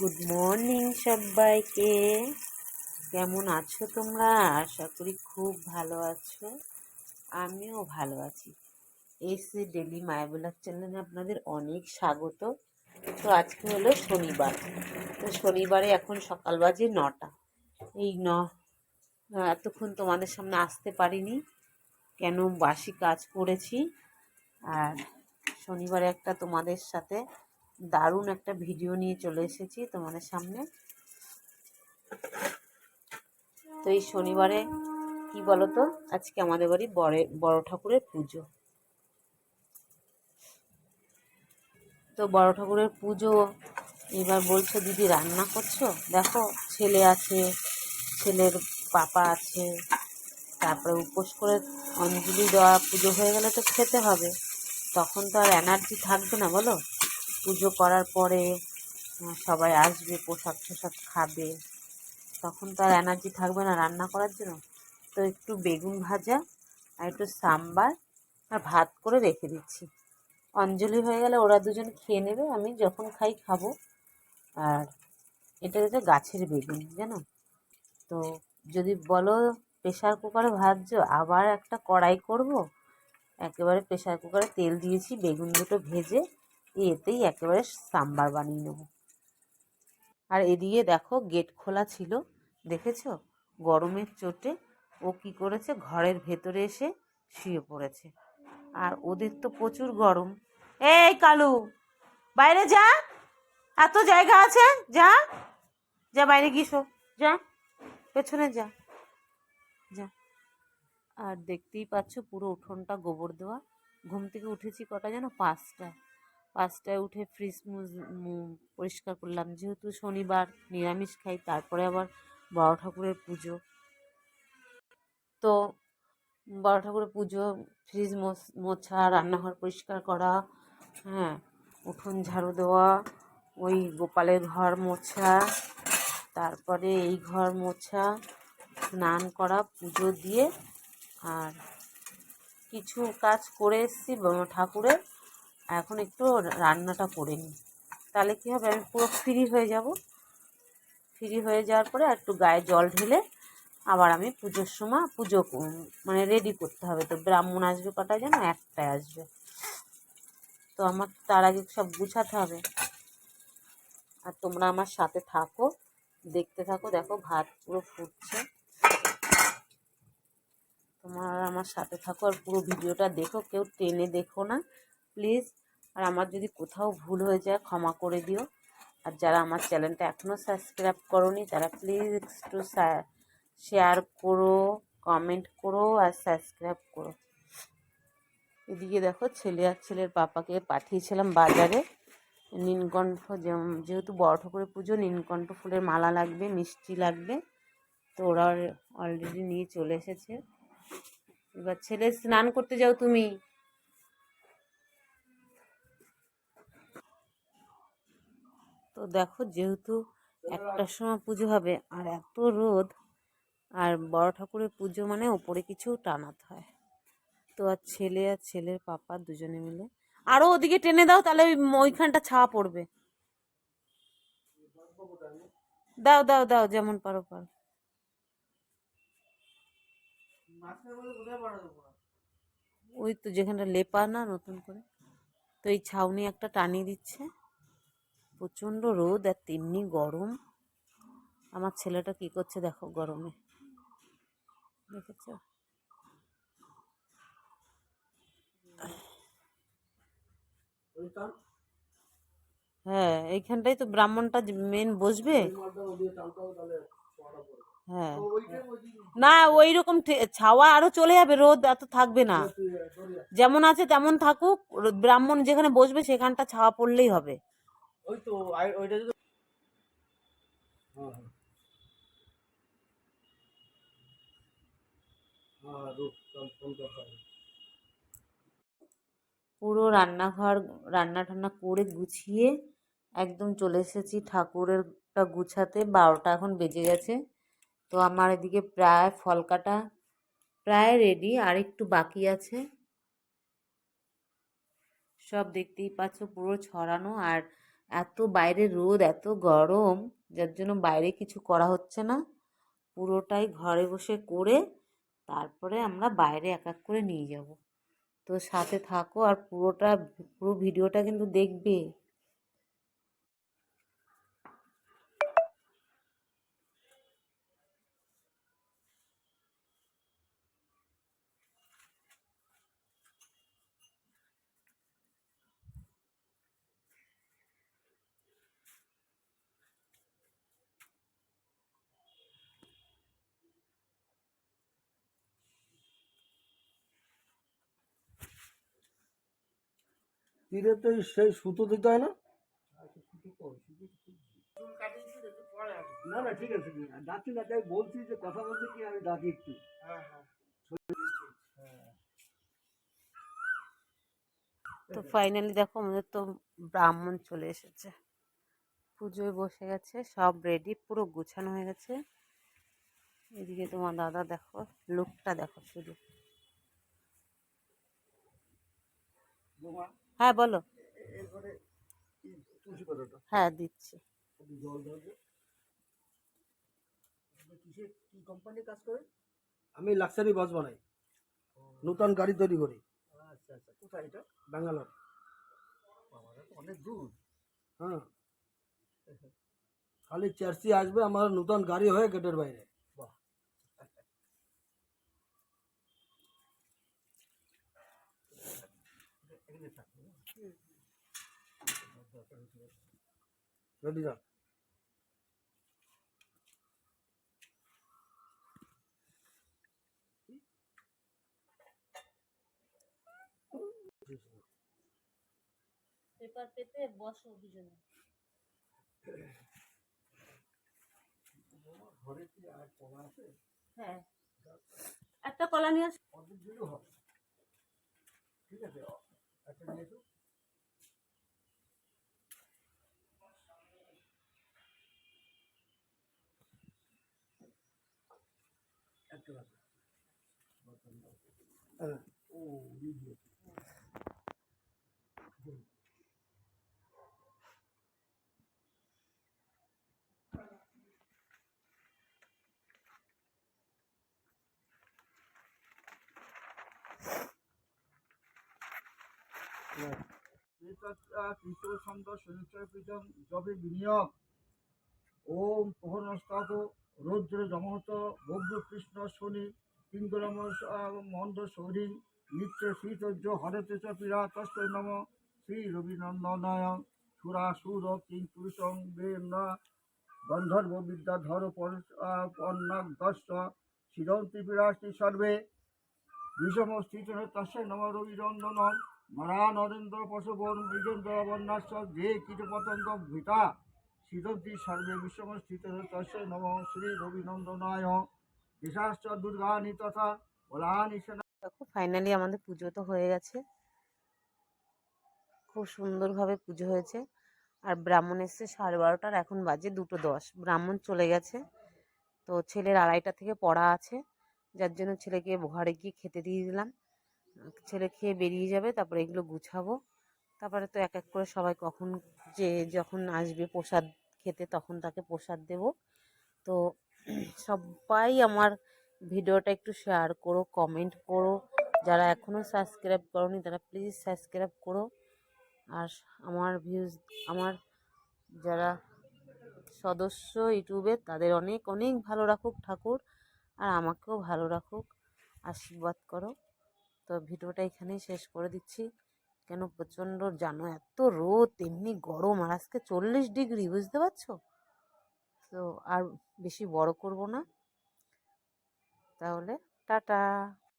Good morning সবাইকে। কেমন আছো তোমরা? আশা করি খুব ভালো আছো। আমিও ভালো আছি। এসে ডেলি মায়াবুলার চ্যানেলে আপনাদের অনেক স্বাগত। তো আজকে হলো শনিবার। তো শনিবারে এখন সকাল বাজে নটা। এই ন, এতক্ষণ তোমাদের সামনে আসতে পারিনি। কেন বাসি কাজ করেছি? আর শনিবারে একটা তোমাদের সাথে দারুণ একটা ভিডিও নিয়ে চলে এসেছি তোমাদের সামনে। তো এই শনিবারে কি বলতো? আজকে আমাদের বাড়ি বড় ঠাকুরের পুজো। তো বড় ঠাকুরের পুজো, এবার বলছো দিদি রান্না করছ? দেখো, ছেলে আছে, ছেলের পাপা আছে, তারপরে উপোস করে অঞ্জলি দেওয়া পুজো হয়ে গেলে তো খেতে হবে। তখন তো আর এনার্জি থাকবে না, বলো? পুজো করার পরে সবাই আসবে, প্রসাদ টোসাদ খাবে। তখন তো আর এনার্জি থাকবে না রান্না করার জন্য। তো একটু বেগুন ভাজা আর একটু সাম্বার আর ভাত করে রেখে দিচ্ছি। অঞ্জলি হয়ে গেলে ওরা দুজন খেয়ে নেবে, আমি যখন খাই খাব। আর এটা হচ্ছে গাছের বেগুন, জানো? তো যদি বলো প্রেশার কুকারে ভাজছো, আবার একটা কড়াই করব? একেবারে প্রেশার কুকারে তেল দিয়েছি, বেগুন দুটো ভেজে এতেই একেবারে সাম্বার বানিয়ে নেব। আর এদিকে দেখো গেট খোলা ছিল, দেখেছ? গরমের চোটে ও কি করেছে? ঘরের ভেতরে এসে শুয়ে পড়েছে। আর ওদের তো প্রচুর গরম। এই কালু, বাইরে যা। এত জায়গা আছে, যা। যা, বাইরে গিয়ে শো। যা, পেছনে যা। যা। আর দেখতেই পাচ্ছ পুরো উঠোনটা গোবর দেওয়া। ঘুম থেকে উঠেছি কটা যেন পাঁচটায়। পাঁচটায় উঠে ফ্রিজ পরিষ্কার করলাম। যেহেতু শনিবার নিরামিষ খাই, তারপরে আবার বড় ঠাকুরের পুজো। তো বড় ঠাকুরের পুজো ফ্রিজ মোছা রান্নাঘর পরিষ্কার করা হ্যাঁ উঠোন ঝাড়ু দেওয়া, ওই গোপালের ঘর মোছা, তারপরে এই ঘর মোছা, স্নান করা, পুজো দিয়ে, আর কিছু কাজ করে এসেছি ঠাকুরের এখন একটু রান্নাটা করে নিই। তাহলে কী হবে, আমি পুরো ফ্রি হয়ে যাব। ফ্রি হয়ে যাওয়ার পরে একটু গায়ে জল ঢেলে আবার আমি পুজোর সময় পুজো মানে রেডি করতে হবে। তো ব্রাহ্মণ আসবে কটা যেন? একটাই আসবে। তো আমার তার আগে সব গুছাতে হবে। আর তোমরা আমার সাথে থাকো, দেখতে থাকো, দেখো ভাত পুরো ফুটছে। তোমার আমার সাথে থাকো আর পুরো ভিডিওটা দেখো, কেউ টেনে দেখো না। প্লিজ। আর আমার যদি কোথাও ভুল হয়ে যায়, ক্ষমা করে দিও। আর যারা আমার চ্যানেলটা এখনও সাবস্ক্রাইব করোনি, তারা প্লিজ একটু শেয়ার করো কমেন্ট করো আর সাবস্ক্রাইব করো। এদিকে দেখো ছেলে আর ছেলের পাপাকে পাঠিয়েছিলাম বাজারে। নীলকণ্ঠ যেহেতু বড় ঠাকুরের পুজো নীলকণ্ঠ ফুলের মালা লাগবে, মিষ্টি লাগবে। তো ওরা অলরেডি নিয়ে চলে এসেছে। এবার ছেলে স্নান করতে যাও তুমি। তো দেখো যেহেতু একটার সময় পুজো হবে আর এত রোদ, আর বড় ঠাকুরের পুজো মানে ওপরে কিছু টানাতে হয়। তো আর ছেলে আর ছেলের পাপা দুজনে মিলে। আরও ওদিকে টেনে দাও, তাহলে ওই ওইখানটা ছাওয়া পড়বে। দাও দাও দাও, যেমন পারো পারো। ওই তো যেখানটা লেপা না, নতুন করে। তো এই ছাউনি একটা টানিয়ে দিচ্ছে। প্রচণ্ড রোদ আর তেমনি গরম। আমার ছেলেটা কি করছে দেখো গরমে। দেখেছ? হ্যাঁ এইখানটাই তো ব্রাহ্মণটা মেন বসবে। হ্যাঁ। না ওই রকম ছাওয়া আরও চলে যাবে, রোদ এত থাকবে না। যেমন আছে তেমন থাকুক, ব্রাহ্মণ যেখানে বসবে সেখানটা ছাওয়া পড়লেই হবে। ওই তো ওইটা যদি হ্যাঁ হ্যাঁ। হ্যাঁ পুরো রান্নাঘর, রান্না টান্না করে গুছিয়ে একদম চলে এসেছি ঠাকুরেরটা গুছাতে। বারোটা এখন বেজে গেছে। তো আমার এদিকে প্রায় ফল কাটা প্রায় রেডি আর একটু বাকি আছে। সব দেখতেই পাচ্ছ পুরো ছড়ানো, আর এত বাইরে রোদ, এত গরম, যার জন্য বাইরে কিছু করা হচ্ছে না। পুরোটাই ঘরে বসে করে তারপরে আমরা বাইরে এক এক করে নিয়ে যাব। তো সাথে থাকো আর পুরোটা, পুরো ভিডিওটা কিন্তু দেখবে। তীরে তো সেই সুতো দিতে হয় না? না না ঠিক আছে ডাকছি না তাই বলছি যে কথা বলতে কি আমি ডাকি একটু। তো ফাইনালি দেখো আমাদের তো ব্রাহ্মণ চলে এসেছে। পুজোয় বসে গেছে সব রেডি পুরো গুছানো হয়ে গেছে। এদিকে তোমার দাদা দেখো লুকটা দেখো শুধু। হ্যাঁ বলো। হ্যাঁ দিচ্ছি। আমি লাক্সারি বাস বানাই। নতুন গাড়ি তৈরি করি। আচ্ছা আচ্ছা। কোথায় এটা? ব্যাঙ্গালোর। অনেক দূর। হ্যাঁ। খালি চার্সি আসবে আমার নতুন গাড়ি হয়ে গেটের বাইরে। রেডি পেপার পেতে বসো দুজনে। ঘরে কি আর কলা আছে হ্যাঁ। একটা কলা নিয়ে আসো অর্ধেক দিলেও হবে? ঠিক আছে একটা নিয়ে এসো ছন্দ পীঠম জবে বিনিয়োগ ওম প্রহনস্তাত রৌদ্র জমহত বৌদ্ধ কৃষ্ণ শনি পিঙ্গলম মন্দ সৌরী নিত্য শ্রীতর্য হরতে পীড়া তস্মৈ নম। শ্রী রবিনন্দনায় সুরাসুর কিং পুরুষং বেন গন্ধর্ব বিদ্যাধর পন্নাগস্য শিরন্তি পীড়াস্তি সর্বে। বিষম স্থিত তস্যৈ নম রবিনন্দন মরা নরেন্দ্র পশুবন মৃগেন্দ্র বন্যাশ্চ যে কীট পতঙ্গ ভীতা সিদ্ধি সর্বে বিশ্বম স্থিত তস্যৈ নম শ্রী রবিনন্দনায় দিশাশ্চ দুর্গানি তথা দেখো ফাইনালি আমাদের পুজো তো হয়ে গেছে। খুব সুন্দরভাবে পুজো হয়েছে। আর ব্রাহ্মণ এসছে সাড়ে বারোটার, এখন বাজে দুটো দশ। ব্রাহ্মণ চলে গেছে। তো ছেলের আড়াইটা থেকে পড়া আছে। যার জন্য ছেলেকে ঘরে গিয়ে খেতে দিয়ে দিলাম। ছেলে খেয়ে বেরিয়ে যাবে, তারপরে এগুলো গুছাবো। তারপরে তো এক এক করে সবাই কখন যে যখন আসবে প্রসাদ খেতে তখন তাকে প্রসাদ দেব। তো সবাই আমার ভিডিওটা একটু শেয়ার করো কমেন্ট করো। যারা এখনও সাবস্ক্রাইব করনি তারা প্লিজ সাবস্ক্রাইব করো। আর আমার ভিউজ আমার যারা সদস্য ইউটিউবে তাদের অনেক অনেক ভালো রাখুক ঠাকুর, আর আমাকেও ভালো রাখুক, আশীর্বাদ করো। তো ভিডিওটা এখানেই শেষ করে দিচ্ছি। কেন প্রচণ্ড জানো? এত রোদ, এমনি গরম আর আজকে চল্লিশ ডিগ্রি, বুঝতে পারছ? তো আর বেশি বড় করব না। তাহলে টাটা।